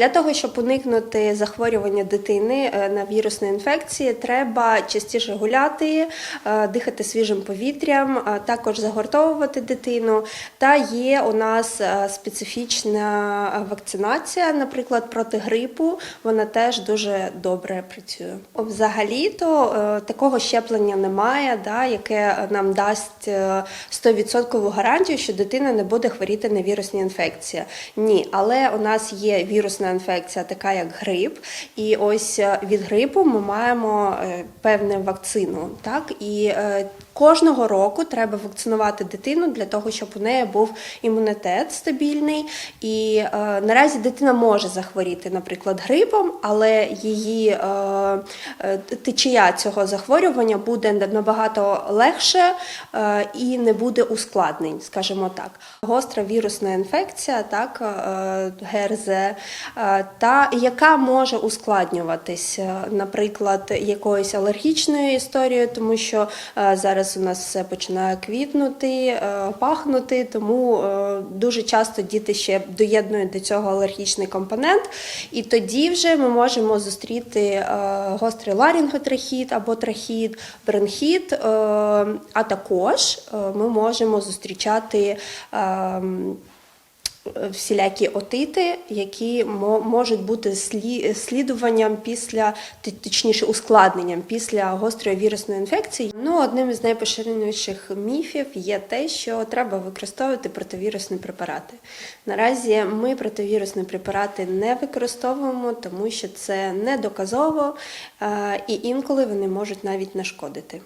Для того, щоб уникнути захворювання дитини е, на вірусні інфекції, треба частіше гуляти, е, дихати свіжим повітрям, також загортовувати дитину. Та є у нас е, специфічна вакцинація, наприклад, проти грипу. Вона теж дуже добре працює. Взагалі-то е, такого щеплення немає, да, яке нам дасть е, 100% гарантію, що дитина не буде хворіти на вірусні інфекції. Ні, але у нас є вірусна інфекція, така як грип, і ось е, від грипу ми маємо е, певну вакцину. Так і е, кожного року треба вакцинувати дитину для того, щоб у неї був імунітет стабільний. І наразі дитина може захворіти, наприклад, грипом, але її течія цього захворювання буде набагато легше і не буде ускладнень, скажімо так. Гостра вірусна інфекція, так, ГРЗ, та яка може ускладнюватися, наприклад, якоюсь алергічною історією, тому що е, зараз у нас все починає квітнути, е, пахнути, тому е, дуже часто діти ще доєднують до цього алергічний компонент, і тоді вже ми можемо зустріти е, гострий ларінготрахіт або трахіт, бронхіт, е, а також е, ми можемо зустрічати. Всілякі отити, які мо- можуть бути слі- слідуванням після, точніше, ускладненням після гострої вірусної інфекції. Ну, одним із найпоширеніших міфів є те, що треба використовувати противірусні препарати. Наразі ми противірусні препарати не використовуємо, тому що це не доказово, е, і інколи вони можуть навіть нашкодити.